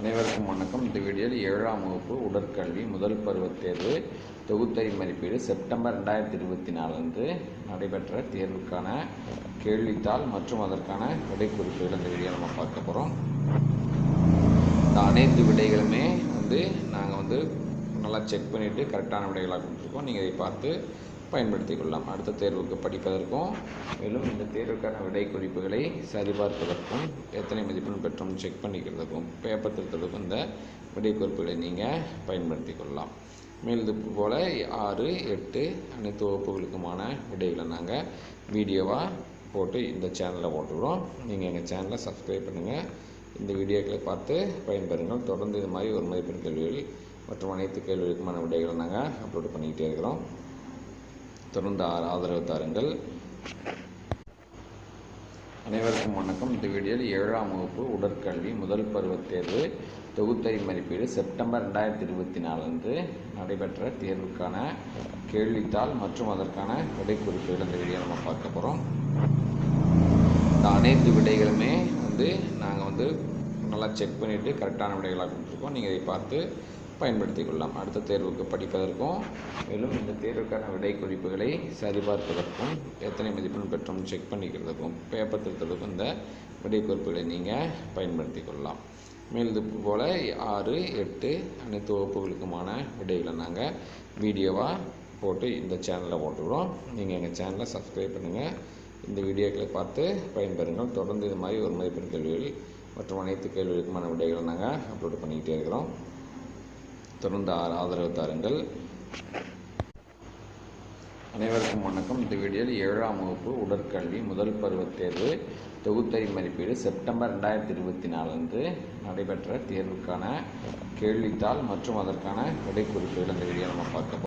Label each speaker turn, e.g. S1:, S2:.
S1: அனைவருக்கும் வணக்கம். இந்த வீடியோவில் ஏழாம் வகுப்பு உடற்கல்வி முதல் பருவத் தேர்வு தொகுத்தறி மதிப்பீடு செப்டம்பர் ரெண்டாயிரத்தி இருபத்தி நாலு அன்று நடைபெற்ற தேர்வுக்கான கேள்வித்தாள் மற்றும் அதற்கான விடைக்குறிப்புகள் இந்த வீடியோ நம்ம பார்க்க போகிறோம் இந்த அனைத்து விடைகளுமே வந்து நாங்கள் வந்து நல்லா செக் பண்ணிவிட்டு கரெக்டான விடைகளாக கொடுத்துருக்கோம். நீங்கள் இதை பார்த்து பயன்படுத்திக் கொள்ளலாம். அடுத்த தேர்வுக்கு படிப்பதற்கும் மேலும் இந்த தேர்வுக்கான விடை குறிப்புகளை சரிபார்ப்பதற்கும் எத்தனை மதிப்பெண் பெற்றோம் செக் பண்ணிக்கிறதுக்கும் பேப்பர் திருத்தலுக்கும் இந்த விடை குறிப்புகளை நீங்கள் பயன்படுத்திக் கொள்ளலாம். மேலும் போல் ஆறு எட்டு அனைத்து வகுப்புகளுக்குமான விடைகளை நாங்கள் வீடியோவாக போட்டு இந்த சேனலில் போட்டுக்கிறோம் நீங்கள் எங்கள் சேனலை சப்ஸ்கிரைப் பண்ணுங்கள் இந்த வீடியோக்களை பார்த்து பயன்பெறுங்கள். தொடர்ந்து இது மாதிரி ஒரு மதிப்பெண் கேள்விகள் மற்றும் அனைத்து கேள்விகளுக்குமான விடைகளை நாங்கள் அப்லோட் பண்ணிக்கிட்டே இருக்கிறோம். தொடர்ந்து ஆதரவு தாருங்கள். அனைவருக்கும் வணக்கம். இந்த வீடியோவில் ஏழாம் வகுப்பு உடற்கல்வி முதல் பருவத் தேர்வு தொகுத்தறி மதிப்பீடு செப்டம்பர் ரெண்டாயிரத்தி இருபத்தி நாலு அன்று நடைபெற்ற தேர்வுக்கான கேள்வித்தாள் மற்றும் அதற்கான விடைக்குறிப்புகள் அந்த வீடியோ நம்ம பார்க்க போகிறோம் இந்த அனைத்து விடைகளுமே வந்து நாங்கள் வந்து நல்லா செக் பண்ணிவிட்டு கரெக்டான விடைகளாக கொடுத்துருக்கோம். நீங்கள் இதை பார்த்து பயன்படுத்திக் கொள்ளலாம். அடுத்த தேர்வுக்கு படிப்பதற்கும் மேலும் இந்த தேர்வுக்கான விடை குறிப்புகளை சரிபார்ப்பதற்கும் எத்தனை மதிப்பெண் பெற்றோம் செக் பண்ணிக்கிறதுக்கும் பேப்பர் திருத்தலுக்கும் இந்த விடை குறிப்புகளை நீங்கள் பயன்படுத்திக் கொள்ளலாம். மேலும் போல் ஆறு எட்டு அனைத்து வகுப்புகளுக்குமான விடைகளை நாங்கள் வீடியோவாக போட்டு இந்த சேனலில் போட்டுக்கிறோம் நீங்கள் எங்கள் சேனலை சப்ஸ்கிரைப் பண்ணுங்கள் இந்த வீடியோக்களை பார்த்து பயன்பெறுங்கள். தொடர்ந்து இது மாதிரி ஒரு மதிப்பெண் கேள்விகள் மற்றும் அனைத்து கேள்விகளுக்குமான விடைகளை நாங்கள் அப்லோட் பண்ணிக்கிட்டே இருக்கிறோம். தொடர்ந்து ஆதரவு தாருங்கள் அனைவருக்கும் வணக்கம். இந்த வீடியோவில் ஏழாம் வகுப்பு உடற்கல்வி முதல் பருவத் தேர்வு தொகுத்தறி மதிப்பீடு செப்டம்பர் ரெண்டாயிரத்தி இருபத்தி நாலு அன்று நடைபெற்ற தேர்வுக்கான கேள்வித்தாள் மற்றும் அதற்கான விடைக்குறிப்புகள் இந்த வீடியோ நம்ம பார்க்க